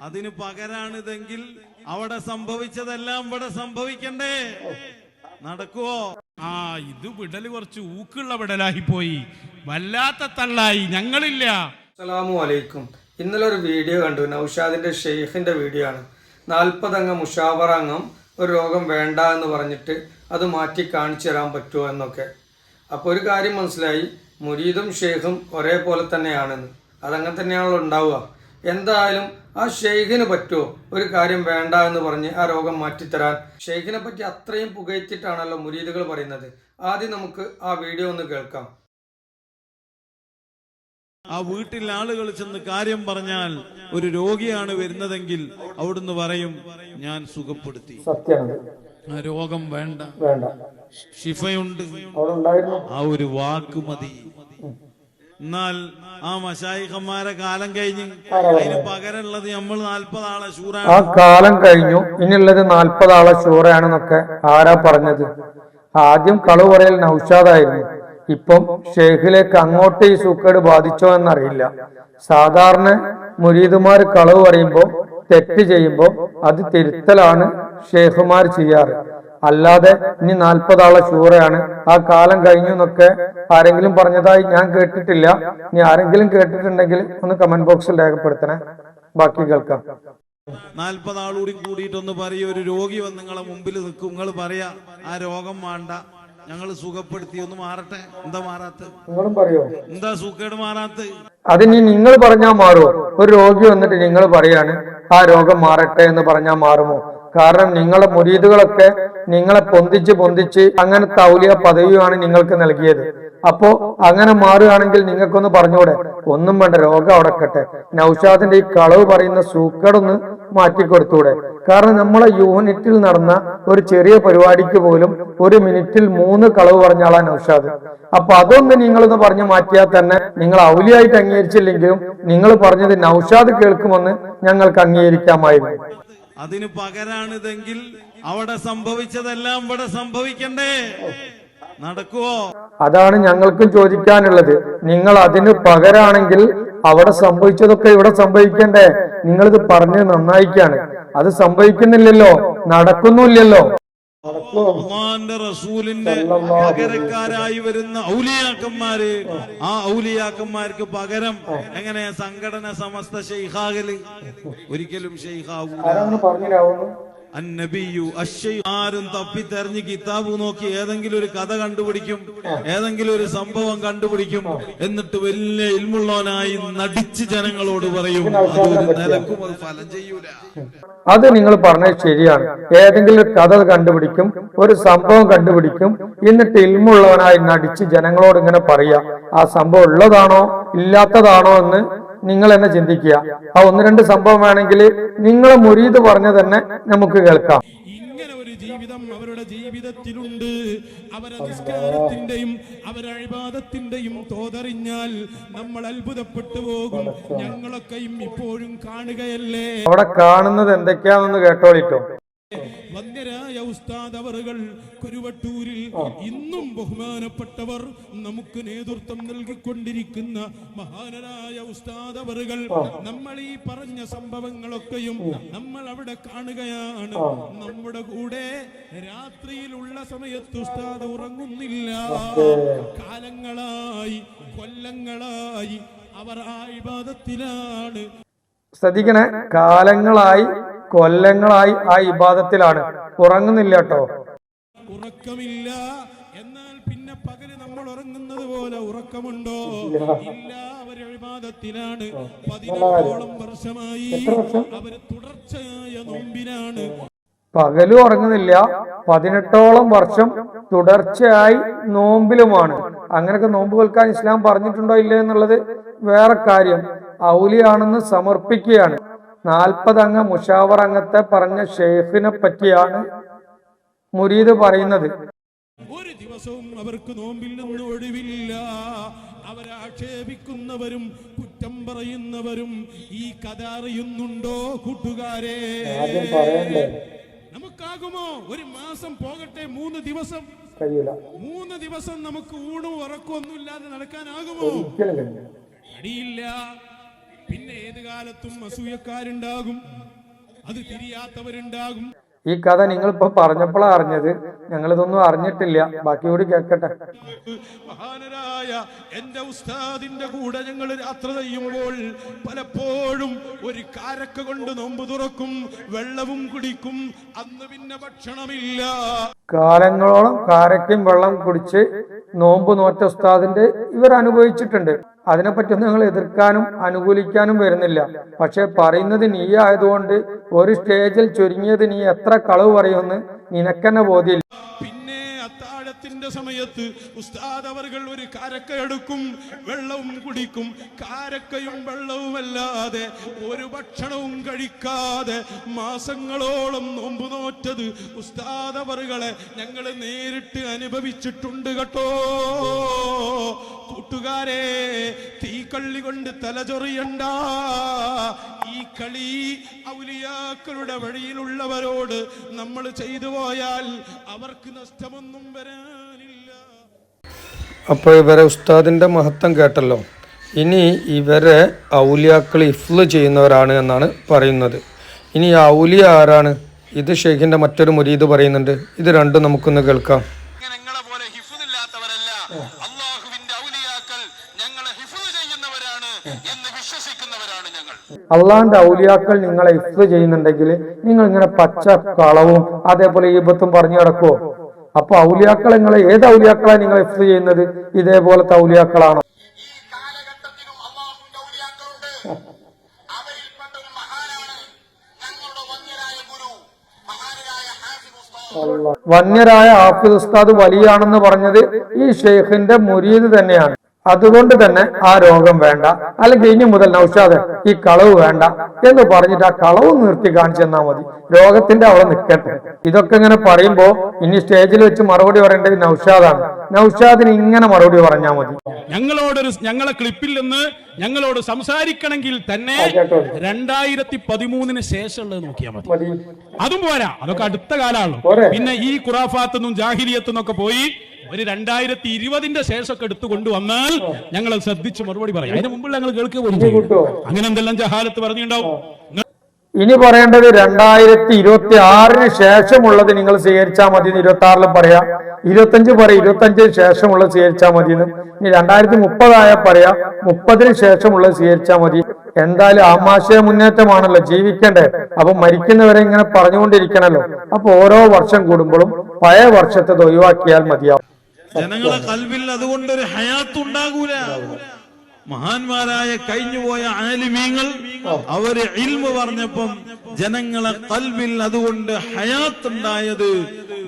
അതിന് പകരാണിതെങ്കിൽ അവിടെ സംഭവിച്ചതെല്ലാം ഇവിടെ സംഭവിക്കണ്ടേ? നടക്കുവോ? ആ ഇത് വിടൽ കുറച്ച് ഊക്കുള്ള വിടലായി പോയി. വല്ലാത്ത തള്ളായി. ഞങ്ങളില്ല. അസ്സലാമു അലൈക്കും. ഇന്നലെ ഒരു വീഡിയോ കണ്ടു. നൗഷാദിന്റെ ഷെയ്ഖിന്റെ വീഡിയോ ആണ്. നാൽപ്പതംഗം മുഷാവറ അംഗം ഒരു രോഗം വേണ്ട എന്ന് പറഞ്ഞിട്ട് അത് മാറ്റി കാണിച്ചു തരാൻ പറ്റുമോ എന്നൊക്കെ. അപ്പോൾ ഒരു കാര്യം മനസ്സിലായി. മുരീദും ഷെയ്ഖും ഒരേപോലെ തന്നെയാണെന്ന്. അതങ്ങനെ തന്നെയാണല്ലോ ഉണ്ടാവുക. എന്തായാലും ആ ഷെയ്ഖിന് പറ്റുമോ ഒരു കാര്യം വേണ്ട എന്ന് പറഞ്ഞ് ആ രോഗം മാറ്റിത്തരാൻ. ഷെയ്ഖിനെ പറ്റി അത്രയും പുകയറ്റിട്ടാണല്ലോ മുരീദുകൾ പറയുന്നത്. ആദ്യം നമുക്ക് ആ വീഡിയോ ഒന്ന് കേൾക്കാം. ആ വീട്ടിൽ ആളുകൾ ചെന്ന് കാര്യം പറഞ്ഞാൽ ഒരു രോഗിയാണ് വരുന്നതെങ്കിൽ അവിടുന്ന് പറയും ഞാൻ സുഖപ്പെടുത്തി. സത്യമാണ്. ആ രോഗം വേണ്ട. വേണ്ട. ഷിഫയുണ്ട് ആ ഒരു വാക്ക് മതി. എന്നാൽ ആ മഷായിഖന്മാരെ കാലം കഴിഞ്ഞ് അതിന് പകരമുള്ളത് നമ്മൾ നാൽപ്പത് ആളെ ആ കാലം കഴിഞ്ഞു. ഇനിയുള്ളത് നാൽപ്പത് ആളെ ശൂറയാണെന്നൊക്കെ ആരാ പറഞ്ഞത്? ആദ്യം കളു പറയൽ നൌഷാദായിരുന്നു. ഇപ്പം ഷെയ്ഖിലേക്ക് അങ്ങോട്ട് ഈ സൂക്കേട് ബാധിച്ചോ എന്നറിയില്ല. സാധാരണ മുരീദുമാർ കളവ് പറയുമ്പോൾ തെറ്റ് ചെയ്യുമ്പോൾ അത് തിരുത്തലാണ് ഷെയ്ഖുമാർ ചെയ്യാറ്. അല്ലാതെ ഇനി നാൽപ്പതാളെ ഷൂറയാണ്. ആ കാലം കഴിഞ്ഞു എന്നൊക്കെ ആരെങ്കിലും പറഞ്ഞതായി ഞാൻ കേട്ടിട്ടില്ല. ഇനി ആരെങ്കിലും കേട്ടിട്ടുണ്ടെങ്കിൽ ഒന്ന് കമന്റ് ബോക്സിൽ രേഖപ്പെടുത്തണേ. ബാക്കി കേൾക്കാം. നാൽപ്പത് ആളൂടി കൂടിയിട്ടൊന്ന് പറയും. ഒരു രോഗി വന്ന് നിങ്ങളെ മുമ്പിൽ നിൽക്കും. നിങ്ങൾ പറയാ ആ രോഗം വേണ്ട ഞങ്ങൾ സുഖപ്പെടുത്തി. ഒന്ന് മാറട്ടെ. എന്താ മാറാത്ത? നിങ്ങളും പറയോ? എന്താ സുഖേട് മാറാത്ത? അതിനി നിങ്ങൾ പറഞ്ഞാൽ മാറുമോ ഒരു രോഗി വന്നിട്ട് നിങ്ങൾ പറയാണ് ആ രോഗം മാറട്ടെ എന്ന് പറഞ്ഞാൽ മാറുമോ? കാരണം നിങ്ങളെ മുരീദുകളൊക്കെ നിങ്ങളെ പൊന്തിച്ച് പൊന്തിച്ച് അങ്ങനെ തൗലിയ പദവിയുമാണ് നിങ്ങൾക്ക് നൽകിയത്. അപ്പോ അങ്ങനെ മാറുകയാണെങ്കിൽ നിങ്ങൾക്കൊന്ന് പറഞ്ഞൂടെ ഒന്നും വേണ്ട രോഗം അടക്കട്ടെ നൌഷാദിന്റെ ഈ കളവ് പറയുന്ന സൂക്കടൊന്ന് മാറ്റിക്കൊടുത്തൂടെ? കാരണം നമ്മളെ യൂണിറ്റിൽ നടന്ന ഒരു ചെറിയ പരിപാടിക്ക് പോലും ഒരു മിനിറ്റിൽ മൂന്ന് കളവ് പറഞ്ഞാളാ നൗഷാദ്. അപ്പൊ അതൊന്ന് നിങ്ങളൊന്ന് പറഞ്ഞു മാറ്റിയാൽ തന്നെ നിങ്ങൾ ഔലിയായിട്ട് അംഗീകരിച്ചില്ലെങ്കിലും നിങ്ങൾ പറഞ്ഞത് നൌഷാദ് കേൾക്കുമെന്ന് ഞങ്ങൾക്ക് അംഗീകരിക്കാമായിരുന്നു. അതിന് പകരാണിതെങ്കിൽ അവിടെ സംഭവിച്ചതെല്ലാം ഇവിടെ സംഭവിക്കണ്ടേ? നടക്കുവോ? അതാണ് ഞങ്ങൾക്കും ചോദിക്കാനുള്ളത്. നിങ്ങൾ അതിന് പകരാണെങ്കിൽ അവിടെ സംഭവിച്ചതൊക്കെ ഇവിടെ സംഭവിക്കണ്ടേ? നിങ്ങളിത് പറഞ്ഞ് നന്നായിക്കാണ്. അത് സംഭവിക്കുന്നില്ലല്ലോ. നടക്കുന്നില്ലല്ലോ അള്ളാന്റെ റസൂലിന്റെ പകരക്കാരായി വരുന്ന ഔലിയാക്കന്മാര്. ആ ഔലിയാക്കന്മാർക്ക് പകരം എങ്ങനെ സംഘടന സമസ്ത ഷെയ്ഖാകൽ? ഒരിക്കലും ഷെയ്ഖാവൂ അന്നബിയു ആരും തപ്പി തെരഞ്ഞ് കിതാബ് നോക്കി ഏതെങ്കിലും ഒരു കഥ കണ്ടുപിടിക്കും ഏതെങ്കിലും ഒരു സംഭവം കണ്ടുപിടിക്കും എന്നിട്ട് വലിയ ഇൽമുള്ളവനായി നടിച്ച് ജനങ്ങളോട് പറയും അത് ഫലം നിങ്ങൾ പറഞ്ഞത് ശരിയാണ്. ഏതെങ്കിലും ഒരു കഥ കണ്ടുപിടിക്കും ഒരു സംഭവം കണ്ടുപിടിക്കും എന്നിട്ട് ഇൽമുള്ളവനായി നടിച്ച് ജനങ്ങളോട് ഇങ്ങനെ പറയാ ആ സംഭവം ഉള്ളതാണോ ഇല്ലാത്തതാണോ എന്ന് നിങ്ങൾ തന്നെ ചിന്തിക്കുക. ആ ഒന്ന് രണ്ട് സംഭവം വേണമെങ്കിൽ നിങ്ങളെ മുരീത് പറഞ്ഞു തന്നെ നമുക്ക് കേൾക്കാം. ഇങ്ങനെ ഒരു ജീവിതം അവരുടെ ജീവിതത്തിലുണ്ട്. അവരെ നിസ്കാരത്തിന്റെയും അവരെ അഴിബാദത്തിന്റെയും തോതറിഞ്ഞാൽ നമ്മൾ അത്ഭുതപ്പെട്ടു പോകും. ഞങ്ങളൊക്കെയും ഇപ്പോഴും കാണുകയല്ലേ? അവിടെ കാണുന്നത് എന്തൊക്കെയാണെന്ന് കേട്ടോളിട്ടോ. വന്യരായ ഉസ്താദ് അവറുകൾ കുരുവട്ടൂരിൽ ഇന്നും ബഹുമാനപ്പെട്ടവർ നമുക്ക് നേതൃത്വം നൽകിക്കൊണ്ടിരിക്കുന്ന മഹാനരായ ഉസ്താദ് അവറുകൾ നമ്മൾ ഈ പറഞ്ഞ സംഭവങ്ങളൊക്കെയും നമ്മൾ അവിടെ കാണുകയാണ്. നമ്മുടെ കൂടെ രാത്രിയിലുള്ള സമയത്ത് ഉസ്താദ് ഉറങ്ങുന്നില്ല. കാലങ്ങളായി കൊല്ലങ്ങളായി അവർ ആ ഇബാദത്തിലാണ് ശ്രദ്ധിക്കണേ കാലങ്ങളായി കൊല്ലങ്ങളായി ആ ഇബാദത്തിലാണ്. ഉറങ്ങുന്നില്ല കേട്ടോ. ഉറക്കമില്ല. എന്നാൽ പിന്നെ പകൽ നമ്മൾ ഉറങ്ങുന്നത് പോലെ ഉറക്കമുണ്ടോ? ഇല്ല. അവർ വിവാദത്തിലാണ് പതിനോളം വർഷമായി അവർ തുടർച്ചയായ നോമ്പിനാണ്. പകലും ഉറങ്ങുന്നില്ല. പതിനെട്ടോളം വർഷം തുടർച്ചയായി നോമ്പിലുമാണ്. അങ്ങനെയൊക്കെ നോമ്പ് കൊൽക്കാൻ ഇസ്ലാം പറഞ്ഞിട്ടുണ്ടോ ഇല്ല എന്നുള്ളത് വേറെ കാര്യം. ഔലിയാണെന്ന് സമർപ്പിക്കുകയാണ്. നാൽപ്പത് അംഗ മുഷാവർ അംഗത്തെ പറഞ്ഞ ഷെയ്ഖിനെ പറ്റിയാണ് മുരീദ് പറയുന്നത്. ഒരു ദിവസവും അവർക്ക് നോമ്പിൽ നിന്ന് ഒഴിവില്ല. അവരെ ആക്ഷേപിക്കുന്നവരും കുറ്റം പറയുന്നവരും ഈ കഥ അറിയുന്നുണ്ടോ കൂട്ടുകാരെ? നമുക്കാകുമോ? ഒരു മാസം പോകട്ടെ മൂന്ന് ദിവസം. മൂന്ന് ദിവസം നമുക്ക് ഊണും ഉറക്കും ഒന്നും ഇല്ലാതെ നടക്കാനാകുമോ? അടിയില്ല. പിന്നെ ഏത് കാലത്തും അസൂയക്കാരുണ്ടാകും. അത് തിരിയാത്തവരുണ്ടാകും. ഈ കഥ നിങ്ങൾ നിങ്ങളിപ്പോ പറഞ്ഞപ്പോഴാണ് അറിഞ്ഞത്. ഞങ്ങളിതൊന്നും അറിഞ്ഞിട്ടില്ല. ബാക്കി കൂടി കേൾക്കട്ടെ. മഹാനരായ എന്റെ ഉസ്താദിന്റെ കൂടെ ഞങ്ങൾ യാത്ര ചെയ്യുമ്പോൾ പലപ്പോഴും ഒരു കാരക്ക കൊണ്ട് നോമ്പ് തുറക്കും വെള്ളവും കുടിക്കും. അന്ന് പിന്നെ ഭക്ഷണമില്ല. കാലങ്ങളോളം കാരക്കും വെള്ളം കുടിച്ച് നോമ്പ് നോറ്റ ഉസ്താദിന്റെ ഇവർ അനുഭവിച്ചിട്ടുണ്ട്. അതിനെപ്പറ്റി ഞങ്ങൾ എതിർക്കാനും അനുകൂലിക്കാനും വരുന്നില്ല. പക്ഷെ പറയുന്നത് നീ ആയതുകൊണ്ട് ഒരു സ്റ്റേജിൽ ചുരുങ്ങിയത് നീ എത്ര കളവ് പറയുമെന്ന് നിനക്കെന്നെ ബോധ്യമില്ല. പിന്നെ സമയത്ത് ഉസ്താദ് അവർകൾ ഒരു കാരക്ക എടുക്കും വെള്ളവും കുടിക്കും. കാരക്കയും വെള്ളവും അല്ലാതെ ഒരു ഭക്ഷണവും കഴിക്കാതെ മാസങ്ങളോളം നോമ്പ് നോറ്റത് ഉസ്താദ് അവർകളെ ഞങ്ങൾ നേരിട്ട് അനുഭവിച്ചിട്ടുണ്ട് കേട്ടോ. കൂട്ടുകാരെ തീക്കള്ളി കൊണ്ട് തലചൊറിയണ്ട ഈ കളി ഔലിയാക്കളുടെ വഴിയിലുള്ളവരോട് നമ്മൾ ചെയ്തു പോയാൽ അവർക്ക് നഷ്ടമൊന്നും വരാനില്ല അപ്പോൾ ഇവരെ ഉസ്താദിന്റെ മഹത്വം കേട്ടല്ലോ. ഇനി ഇവരെ ഔലിയാക്കൾ ഇഫ്ല് ചെയ്യുന്നവരാണ് എന്നാണ് പറയുന്നത്. ഇനി ഔലിയ ആരാണ്? ഇത് ഷെയ്ഖിന്റെ മറ്റൊരു മുരീദ് പറയുന്നുണ്ട്. ഇത് രണ്ടും നമുക്കൊന്ന് കേൾക്കാം. അള്ളാഹിന്റെ ഔലിയാക്കൾ നിങ്ങളെ ഇഫ്ല് ചെയ്യുന്നുണ്ടെങ്കിൽ നിങ്ങൾ ഇങ്ങനെ പച്ച കളവും അതേപോലെ ഈബത്തും പറഞ്ഞു കിടക്കുവോ അപ്പൊ ഔലിയാക്കൾ നിങ്ങളെ ഏത് ഔലിയാക്കളാണ് നിങ്ങൾ എഫ് ചെയ്യുന്നത്? ഇതേപോലത്തെ ഔലിയാക്കളാണോ വന്യരായ ആഫിദ് ഉസ്താദ് വലിയാണെന്ന് പറഞ്ഞത് ഈ ഷെയ്ഖിന്റെ മുരീദ് തന്നെയാണ്. അതുകൊണ്ട് തന്നെ ആ രോഗം വേണ്ട. അല്ലെങ്കിൽ ഇനി മുതൽ നൗഷാദ് ഈ കളവ് വേണ്ട എന്ന് പറഞ്ഞിട്ട് ആ കളവ് നിർത്തി കാണിച്ചു തന്നാൽ മതി. രോഗത്തിന്റെ അവിടെ നിൽക്കട്ടെ ഇതൊക്കെ ഇങ്ങനെ പറയുമ്പോ ഇനി സ്റ്റേജിൽ വെച്ച് മറുപടി പറയേണ്ടത് നൗഷാദാണ്. നൗഷാദിന് ഇങ്ങനെ മറുപടി പറഞ്ഞാൽ മതി. ഞങ്ങളോടൊരു ഞങ്ങളെ ക്ലിപ്പിൽ നിന്ന് ഞങ്ങളോട് സംസാരിക്കണമെങ്കിൽ തന്നെ. രണ്ടായിരത്തി പതിമൂന്നിന് ശേഷമുള്ളത് നോക്കിയാൽ മതി. അതും പോരാ. അതൊക്കെ അടുത്ത കാലമാണല്ലോ. പിന്നെ ഈ ഖുറാഫാത്തുനിന്നും ജാഹിലിയത്തുനിന്നൊക്കെ പോയി ഒരു രണ്ടായിരത്തി ഇരുപതിന്റെ ശേഷമൊക്കെ എടുത്തു കൊണ്ടുവന്നാൽ ഞങ്ങൾ അത് ശ്രദ്ധിച്ച് മറുപടി പറയാം. അതിന് മുമ്പ് ഞങ്ങൾ കേൾക്കുക പോലും അങ്ങനെ എന്തെല്ലാം ജഹാലത്ത് പറഞ്ഞിട്ടുണ്ടാവും? ഇനി പറയേണ്ടത് രണ്ടായിരത്തി ഇരുപത്തി ആറിന് ശേഷമുള്ളത് നിങ്ങൾ സ്വീകരിച്ചാൽ മതി ഇരുപത്തി ആറിലും പറയാം. ഇരുപത്തഞ്ച് പറയാം ഇരുപത്തി അഞ്ചിന് ശേഷമുള്ളത് സ്വീകരിച്ചാൽ മതി എന്ന് ഇനി രണ്ടായിരത്തി മുപ്പതായ പറയാം. മുപ്പതിന് ശേഷമുള്ളത് സ്വീകരിച്ചാൽ മതി. എന്തായാലും ആമാശയ മുന്നേറ്റമാണല്ലോ ജീവിക്കണ്ടേ അപ്പൊ മരിക്കുന്നവരെ ഇങ്ങനെ പറഞ്ഞുകൊണ്ടിരിക്കണല്ലോ. അപ്പൊ ഓരോ വർഷം കൂടുമ്പോഴും പഴയ വർഷത്തെ ഒഴിവാക്കിയാൽ മതിയാവും. ജനങ്ങളെ കൽവിൽ അതുകൊണ്ടൊരു ഹയാത്ത് ഉണ്ടാകൂല മഹാന്മാരായ കഴിഞ്ഞുപോയ ആലിമീങ്ങൾ അവർ ഇൽമ പറഞ്ഞപ്പം ജനങ്ങളെ കൽവിൽ അതുകൊണ്ട് ഹയാത്ത് ഉണ്ടായത്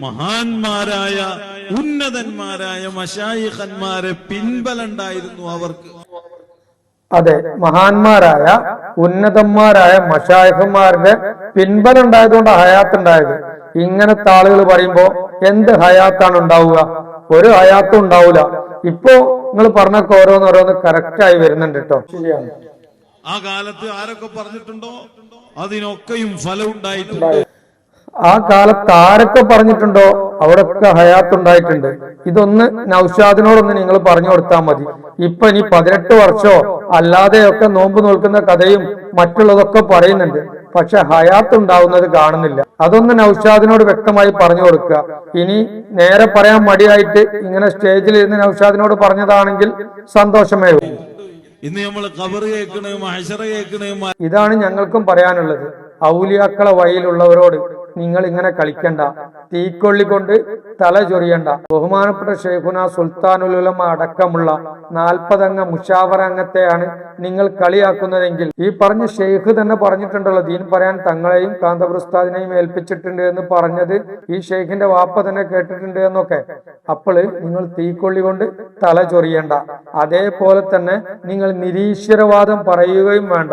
മഹാന്മാരായ ഉന്നതന്മാരായ മഷായിഖന്മാരെ പിൻബലുണ്ടായിരുന്നു അവർക്ക്. അതെ മഹാന്മാരായ ഉന്നതന്മാരായ മഷായഹന്മാരുടെ പിൻബലം ഉണ്ടായതുകൊണ്ട് ഹയാത്ത് ഉണ്ടായത് ഇങ്ങനത്തെ ആളുകൾ പറയുമ്പോ എന്ത് ഹയാത്താണ് ഉണ്ടാവുക ഒരു ആയാത്തും ഉണ്ടാവൂല. ഇപ്പോ നിങ്ങൾ പറഞ്ഞൊക്കെ ഓരോന്ന് ഓരോന്ന് കറക്റ്റ് ആയി വരുന്നുണ്ട് കേട്ടോ ശരിയാണ് ആ കാലത്ത് ആരൊക്കെ പറഞ്ഞിട്ടുണ്ടോ? അതിനൊക്കെയും ഫലം ഉണ്ടായിട്ടുണ്ട്. ആ കാലത്ത് ആരൊക്കെ പറഞ്ഞിട്ടുണ്ടോ? അവിടൊക്കെ ഹയാത്ത് ഉണ്ടായിട്ടുണ്ട്. ഇതൊന്ന് നൌഷാദിനോടൊന്ന് നിങ്ങൾ പറഞ്ഞു കൊടുത്താൽ മതി. ഇപ്പൊ ഇനി പതിനെട്ട് വർഷമോ അല്ലാതെയൊക്കെ നോമ്പ് നോൽക്കുന്ന കഥയും മറ്റുള്ളതൊക്കെ പറയുന്നുണ്ട്. പക്ഷെ ഹയാത്ത് ഉണ്ടാവുന്നത് കാണുന്നില്ല. അതൊന്ന് നൌഷാദിനോട് വ്യക്തമായി പറഞ്ഞു കൊടുക്കുക. ഇനി നേരെ പറയാൻ മടിയായിട്ട് ഇങ്ങനെ സ്റ്റേജിൽ ഇരുന്ന് നൌഷാദിനോട് പറഞ്ഞതാണെങ്കിൽ സന്തോഷമേ ഇന്ന് നമ്മൾ ഇതാണ് ഞങ്ങൾക്കും പറയാനുള്ളത്. ഔലിയാക്കളെ വഴിയിലുള്ളവരോട് നിങ്ങൾ ഇങ്ങനെ കളിക്കണ്ട. തീക്കൊള്ളി കൊണ്ട് തല ചൊറിയണ്ട. ബഹുമാനപ്പെട്ട ഷെയ്ഖുന സുൽത്താനുലുലമ അടക്കമുള്ള നാൽപ്പതംഗ മുഷാവറ അംഗത്തെയാണ് നിങ്ങൾ കളിയാക്കുന്നതെങ്കിൽ ഈ പറഞ്ഞ ഷെയ്ഖ് തന്നെ പറഞ്ഞിട്ടുണ്ടല്ലോ ദീൻ പറയാൻ തങ്ങളെയും കാന്തപ്രസ്താദിനെയും ഏൽപ്പിച്ചിട്ടുണ്ട് എന്ന് പറഞ്ഞത് ഈ ഷെയ്ഖിന്റെ വാപ്പ തന്നെ കേട്ടിട്ടുണ്ട് എന്നൊക്കെ. അപ്പോൾ നിങ്ങൾ തീക്കൊള്ളി കൊണ്ട് തല ചൊറിയണ്ട. അതേപോലെ തന്നെ നിങ്ങൾ നിരീശ്വരവാദം പറയുകയും വേണ്ട.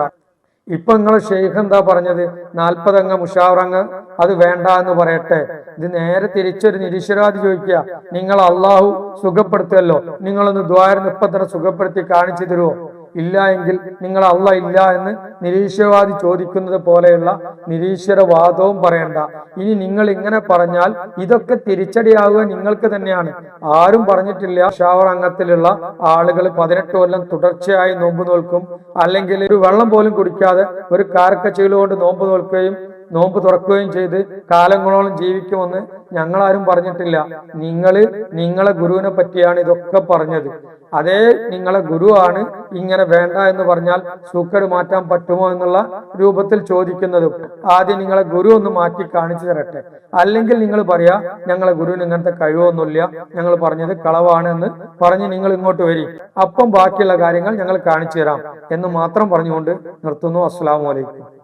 ഇപ്പൊ നിങ്ങളെ ഷെയ്ഖ് എന്താ പറഞ്ഞത്? നാൽപ്പതംഗ മുഷാവറങ്ങ് അത് വേണ്ട എന്ന് പറയട്ടെ. ഇത് നേരെ തിരിച്ചൊരു നിരീശ്വരാതി ചോദിക്കുക. നിങ്ങൾ അള്ളാഹു സുഖപ്പെടുത്തുമല്ലോ നിങ്ങളൊന്ന് ദ്വാര ഇപ്പൊ സുഖപ്പെടുത്തി കാണിച്ചു തരുമോ ഇല്ല എങ്കിൽ നിങ്ങൾ അള്ള ഇല്ല എന്ന് നിരീശ്വരവാദി ചോദിക്കുന്നത് പോലെയുള്ള നിരീശ്വരവാദവും പറയണ്ട. ഇനി നിങ്ങൾ ഇങ്ങനെ പറഞ്ഞാൽ ഇതൊക്കെ തിരിച്ചടിയാവുക നിങ്ങൾക്ക് തന്നെയാണ്. ആരും പറഞ്ഞിട്ടില്ല. ഷാവർ അംഗത്തിലുള്ള ആളുകൾ പതിനെട്ട് കൊല്ലം തുടർച്ചയായി നോമ്പ് നോൽക്കും. അല്ലെങ്കിൽ ഒരു വെള്ളം പോലും കുടിക്കാതെ ഒരു കാരക്കച്ചീലുകൊണ്ട് നോമ്പ് നോൽക്കുകയും നോമ്പ് തുറക്കുകയും ചെയ്ത് കാലങ്ങളോളം ജീവിക്കുമെന്ന് ഞങ്ങളാരും പറഞ്ഞിട്ടില്ല. നിങ്ങൾ നിങ്ങളെ ഗുരുവിനെ പറ്റിയാണ് ഇതൊക്കെ പറഞ്ഞത്. അതേ നിങ്ങളെ ഗുരുവാണ് ഇങ്ങനെ വേണ്ട എന്ന് പറഞ്ഞാൽ സൂക്കേട് മാറ്റാൻ പറ്റുമോ എന്നുള്ള രൂപത്തിൽ ചോദിക്കുന്നതും. ആദ്യം നിങ്ങളെ ഗുരു ഒന്ന് മാറ്റി കാണിച്ചു തരട്ടെ. അല്ലെങ്കിൽ നിങ്ങൾ പറയാ ഞങ്ങളെ ഗുരുവിന് ഇങ്ങനത്തെ കഴിവൊന്നുമില്ല. ഞങ്ങൾ പറഞ്ഞത് കളവാണ് എന്ന് പറഞ്ഞ് നിങ്ങൾ ഇങ്ങോട്ട് വരി. അപ്പം ബാക്കിയുള്ള കാര്യങ്ങൾ ഞങ്ങൾ കാണിച്ചു തരാം എന്ന് മാത്രം പറഞ്ഞുകൊണ്ട് നിർത്തുന്നു. അസ്സാം വലൈക്കും